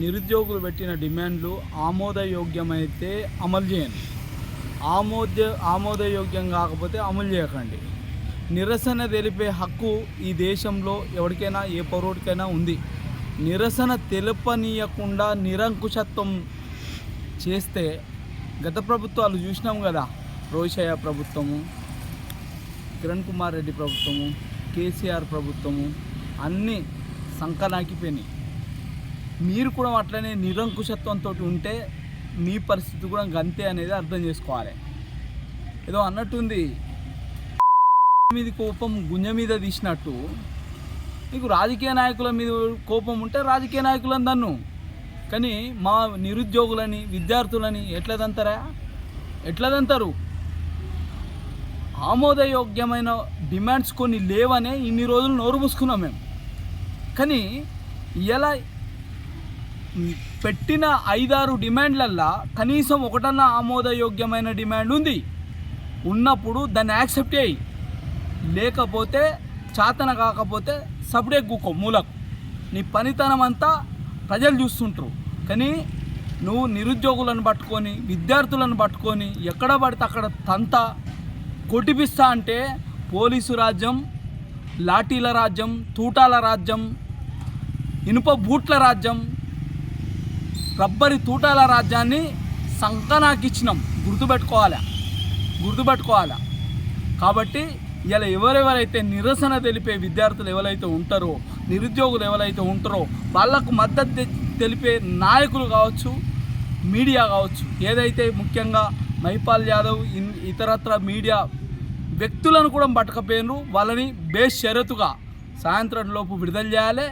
నిరుద్యోగులు పెట్టిన డిమాండ్లు ఆమోదయోగ్యమైతే అమలు చేయండి. ఆమోద ఆమోదయోగ్యం కాకపోతే అమలు చేయకండి. నిరసన తెలిపే హక్కు ఈ దేశంలో ఎవరికైనా ఏ పౌరుడికైనా ఉంది. నిరసన తెలపనీయకుండా నిరంకుశత్వం చేస్తే గత ప్రభుత్వాలు చూసినాం కదా. రోషయ్య ప్రభుత్వము కిరణ్ కుమార్ రెడ్డి ప్రభుత్వము కేసీఆర్ ప్రభుత్వము అన్నీ సంకనాకిపోయినాయి. మీరు కూడా అట్లనే నిరంకుశత్వంతో ఉంటే మీ పరిస్థితి కూడా గంతే అనేది అర్థం చేసుకోవాలి. ఏదో అన్నట్టుంది. మీద కోపం గుంజ మీద తీసినట్టు. నీకు రాజకీయ నాయకుల మీద కోపం ఉంటే రాజకీయ నాయకులను దన్ను కానీ మా నిరుద్యోగులని విద్యార్థులని ఎట్లదంతారా ఎట్లదంతారు ఆమోదయోగ్యమైన డిమాండ్స్ కొన్ని లేవనే ఇన్ని రోజులు నోరు మూసుకున్నాం మేము. కానీ ఇలా పెట్టిన ఐదారు డిమాండ్లల్లా కనీసం ఒకటన్నా ఆమోదయోగ్యమైన డిమాండ్ ఉంది ఉన్నప్పుడు దాన్ని యాక్సెప్ట్ చేయి. లేకపోతే చాతన కాకపోతే సబ్డే గుకో మూలకు. నీ పనితనం అంతా ప్రజలు చూస్తుంటారు. కానీ నువ్వు నిరుద్యోగులను పట్టుకొని విద్యార్థులను పట్టుకొని ఎక్కడ పడితే అక్కడ తంత కొట్టిపిస్తా అంటే పోలీసు రాజ్యం లాఠీల రాజ్యం తూటాల రాజ్యం ఇనుప బూట్ల రాజ్యం రబ్బరి తూటాల రాజ్యాన్ని సంకనాకిచ్చినాం. గుర్తుపెట్టుకోవాలి? గుర్తుపెట్టుకోవాలి? కాబట్టి ఇలా ఎవరెవరైతే నిరసన తెలిపే విద్యార్థులు ఎవరైతే ఉంటారో నిరుద్యోగులు ఎవరైతే ఉంటారో వాళ్ళకు మద్దతు తెలిపే నాయకులు కావచ్చు మీడియా కావచ్చు ఏదైతే ముఖ్యంగా మైపాల్ యాదవ్ ఇన్ ఇతరత్ర మీడియా వ్యక్తులను కూడా పట్టకపోయినరు వాళ్ళని బేషరతుగా సాయంత్రం లోపు విడుదల చేయాలి.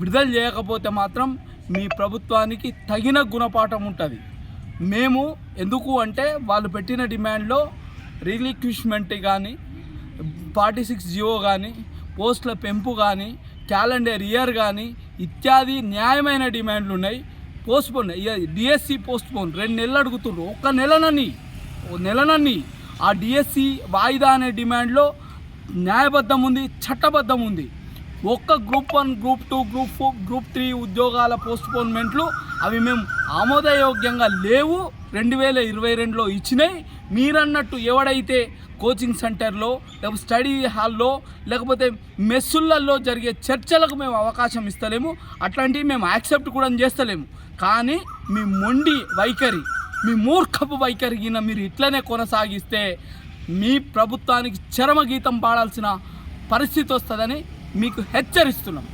విడుదల చేయకపోతే మాత్రం మీ ప్రభుత్వానికి తగిన గుణపాఠం ఉంటుంది. మేము ఎందుకు అంటే వాళ్ళు పెట్టిన డిమాండ్లో రిలిక్విష్మెంట్ కానీ ఫార్టీ సిక్స్ జియో కానీ పోస్టుల పెంపు కానీ క్యాలెండర్ ఇయర్ కానీ ఇత్యాది న్యాయమైన డిమాండ్లు ఉన్నాయి. Postpone DSC postpone. రెండు నెలలు అడుగుతుండ్రు. ఒక్క నెలనని ఓ నెలనని ఆ డిఎస్సి వాయిదా అనే డిమాండ్లో న్యాయబద్ధం ఉంది చట్టబద్ధం ఉంది ఒక్క group one group two group four group three ఉద్యోగాల పోస్ట్పోన్మెంట్లు అవి మేము ఆమోదయోగ్యంగా లేవు. రెండు వేల ఇరవై రెండులో ఇచ్చినాయి. మీరన్నట్టు ఎవడైతే కోచింగ్ సెంటర్లో లేకపోతే స్టడీ హాల్లో లేకపోతే మెస్సులలో జరిగే చర్చలకు మేము అవకాశం ఇస్తలేము. అట్లాంటివి మేము యాక్సెప్ట్ కూడా చేస్తలేము. కానీ మీ మొండి వైఖరి మీ మూర్ఖపు వైఖరిగిన మీరు ఇట్లనే కొనసాగిస్తే మీ ప్రభుత్వానికి చరమగీతం పాడాల్సిన పరిస్థితి వస్తుందని మీకు హెచ్చరిస్తున్నాం.